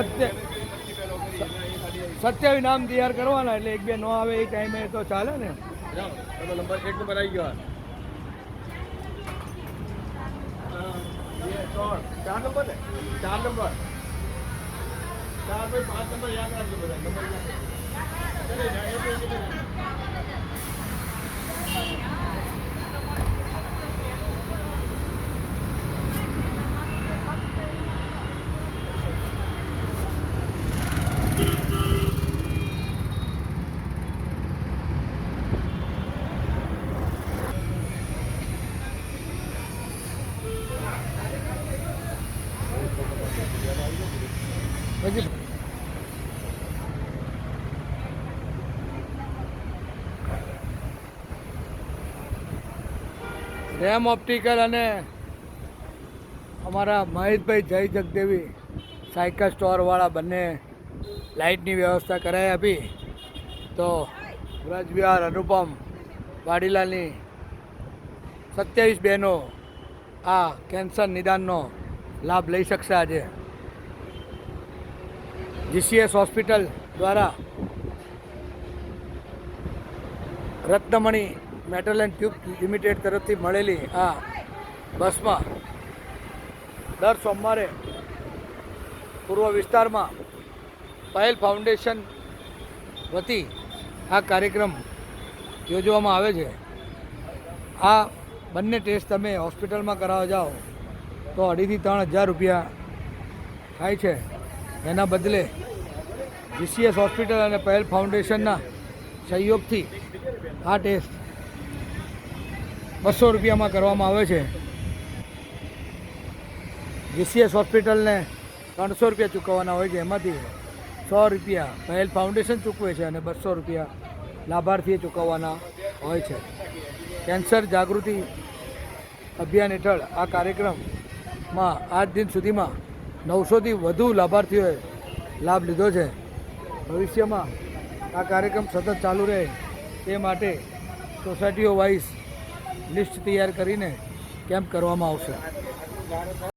સત્ય સત્ય નામ તૈયાર કરવાના એટલે એક બે ન આવે એ ટાઈમે તો ચાલે ને. નંબર એક નંબર ચાર નંબર ને ચાર નંબર પાંચ નંબર યાદ રાખજો બધા નંબર પછી રેમ ઓપ્ટિકલ અને અમારા મહેશભાઈ જય જગદેવી સાયકલ સ્ટોરવાળા બંને લાઇટની વ્યવસ્થા કરાવી આપી. તો વ્રજવિહાર અનુપમ વાડીલાલની સત્યાવીસ બહેનો આ કેન્સર નિદાનનો લાભ લઈ શકશે આજે. જીસીએસ હોસ્પિટલ દ્વારા Ratnamani metal and tube limited તરફથી મળેલી આ બસમાં દર સોમવારે પૂર્વ વિસ્તારમાં પહેલ ફાઉન્ડેશન વતી આ કાર્યક્રમ યોજવામાં આવે છે. આ બંને ટેસ્ટ તમે હોસ્પિટલમાં કરાવવા જાઓ તો અઢીથી ત્રણ હજાર રૂપિયા થાય છે. એના બદલે જીસીએસ હોસ્પિટલ અને પહેલ ફાઉન્ડેશનના સહયોગથી આ ટેસ્ટ બસો રૂપિયામાં કરવામાં આવે છે. જીસીએસ હોસ્પિટલને ત્રણસો રૂપિયા ચૂકવવાના હોય છે. એમાંથી સો રૂપિયા પહેલ ફાઉન્ડેશન ચૂકવે છે અને બસો રૂપિયા લાભાર્થીએ ચૂકવવાના હોય છે. કેન્સર જાગૃતિ અભિયાન હેઠળ આ કાર્યક્રમમાં આજ દિન સુધીમાં નવસોથી વધુ લાભાર્થીઓએ લાભ લીધો છે. ભવિષ્યમાં આ કાર્યક્રમ સતત ચાલુ રહે તે માટે સોસાયટીઓ વાઇઝ લિસ્ટ તૈયાર કરીને કેમ્પ કરવામાં આવશે.